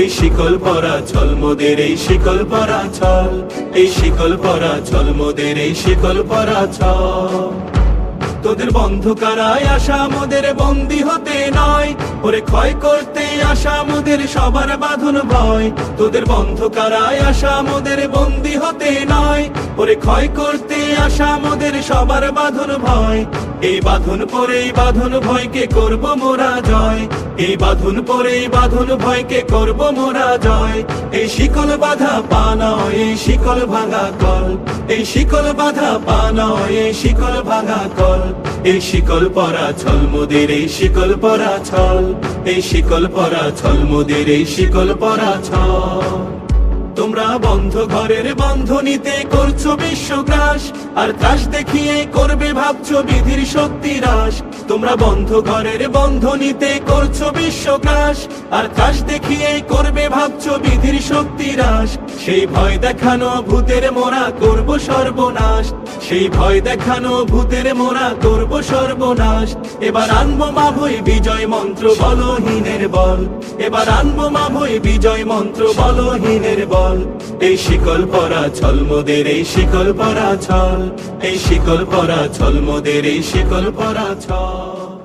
এই শিকল পরা ছল মোদের এই শিকল পরা ছল এই শিকল পরা ছল মোদের এই শিকল পরা ছল তোদের বন্ধ কারায় আসা মোদের বন্দি হতে নয়, ওরে ক্ষয় করতে আসা মোদের সবার বাঁধন ভয়। তোদের বন্ধ কারায় আসা মোদের বন্দি হতে নয়, ওরে ক্ষয় করতে আসা মোদের সবার বাঁধন ভয়। এই বাঁধন পরে এই বাঁধন ভয়কে করব মোরা জয়। এই বাঁধন পরে এই বাঁধন ভয়কে করব মোরা জয়। এই শিকল বাধা পা এই শিকল ভাঙা কল। এই শিকল বাধা পা এই শিকল ভাঙা কল। এই শিকল পরা ছল মোদের, এই শিকল পরা ছল। এই শিকল পরা ছল মোদের, এই শিকল পরা ছল। তোমরা বন্ধ ঘরের বন্ধনীতে করছ বিশ্বগ্রাস আর ত্রাস দেখিয়ে করবে ভাবছ বিধির শক্তি হ্রাস। তোমরা বন্ধ ঘরের বন্ধ নিতে করছ বিশ্বগ্রাস আর কাশ দেখিয়ে করবে, ভাবছ বিধির শক্তি হ্রাস। সেই ভয় দেখানো ভূতের মোরা করব সর্বনাশ। সেই ভয় দেখানো ভূতের মোরা করব সর্বনাশ। এবার আনব মা ভই বিজয় মন্ত্র, বলহীনের বল। এবার আনব মা ভই বিজয় মন্ত্র, বলহীনের বল। এই শিকল পরা ছল মোদের এই শিকল পরা ছল। এই শিকল পরা ছল মোদের এই শিকল পরা ছল।